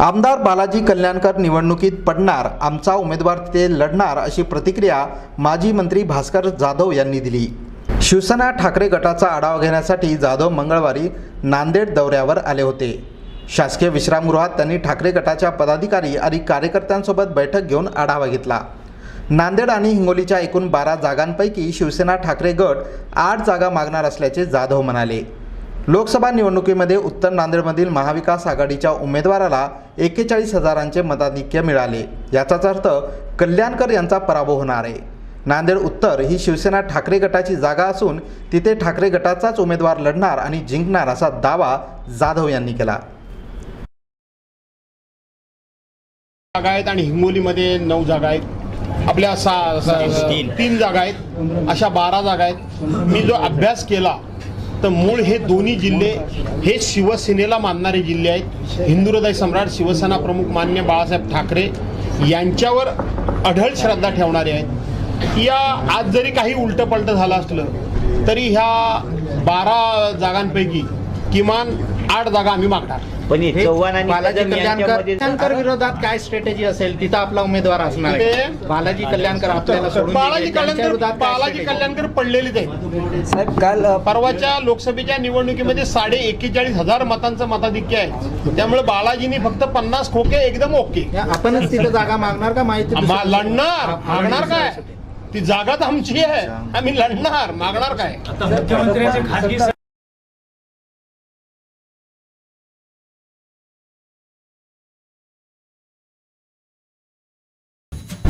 आमदार बालाजी कल्याणकर निवडणुकीत पडणार आमचा उमेदवार तिथे लढणार अशी प्रतिक्रिया माजी मंत्री भास्कर जाधव यांनी दिली. शिवसेना ठाकरे गटाचा आढावा घेण्यासाठी जाधव मंगळवारी नांदेड दौऱ्यावर आले होते. शासकीय विश्रामगृहात त्यांनी ठाकरे गटाच्या पदाधिकारी आणि कार्यकर्त्यांसोबत बैठक घेऊन आढावा घेतला. नांदेड आणि हिंगोलीच्या एकूण बारा जागांपैकी शिवसेना ठाकरे गट आठ जागा मागणार असल्याचे जाधव म्हणाले. लोकसभा निवडणुकीमध्ये उत्तर नांदेडमधील महाविकास आघाडीच्या उमेदवाराला एक्केचाळीस हजारांचे मताधिक्य मिळाले. याचाच अर्थ कल्याणकर यांचा पराभव होणार आहे. नांदेड उत्तर ही शिवसेना ठाकरे गटाची जागा असून तिथे ठाकरे गटाचाच उमेदवार लढणार आणि जिंकणार असा दावा जाधव यांनी केला. जागा आहेत आणि हिंगोलीमध्ये नऊ जागा आहेत. आपल्या सहा तीन जागा आहेत. अशा बारा जागा आहेत. मी जो अभ्यास केला तर मूळ हे दोन्ही जिल्हे हे शिवसेनेला मानणारे जिल्हे आहेत. हिंदू हृदय सम्राट शिवसेना प्रमुख मान्य बाळासाहेब ठाकरे यांच्यावर अढळ श्रद्धा ठेवणारे आहेत. या आज जरी काही उलटंपलटं झालं असलं तरी ह्या बारा जागांपैकी किमान आठ जागा आम्ही मागणार. पण हे चव्हाण आणि बालाजी कदम कल्याणकर यांच्यामध्ये कल्याणकर विरोधात काय स्ट्रॅटेजी असेल तिथं आपला उमेदवार असणार आहे. तिथे- बालाजी कल्याणकर आपल्याला सोडून बालाजी गेले. त्यांच्या कल्याणकर विरोधात काय बालाजी strategy? कल्याणकर पडलेलीच आहेत. परवाच्या लोकसभेच्या निवडणुकीमध्ये साडे एक्केचाळीस हजार मतांचं मताधिक्य आहे. त्यामुळे बालाजीनी फक्त पन्नास खोके एकदम ओके. या, आपणच तिथं जागा मागणार का? माहिती आम्हा लढणार. मागणार काय? ती जागाच आमची आहे. आम्ही लढणार. मागणार काय?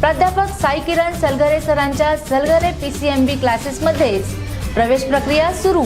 प्राध्यापक साई किरण सलगरे सरांच्या सलगरे बी क्लासेसमध्येच प्रवेश प्रक्रिया सुरू.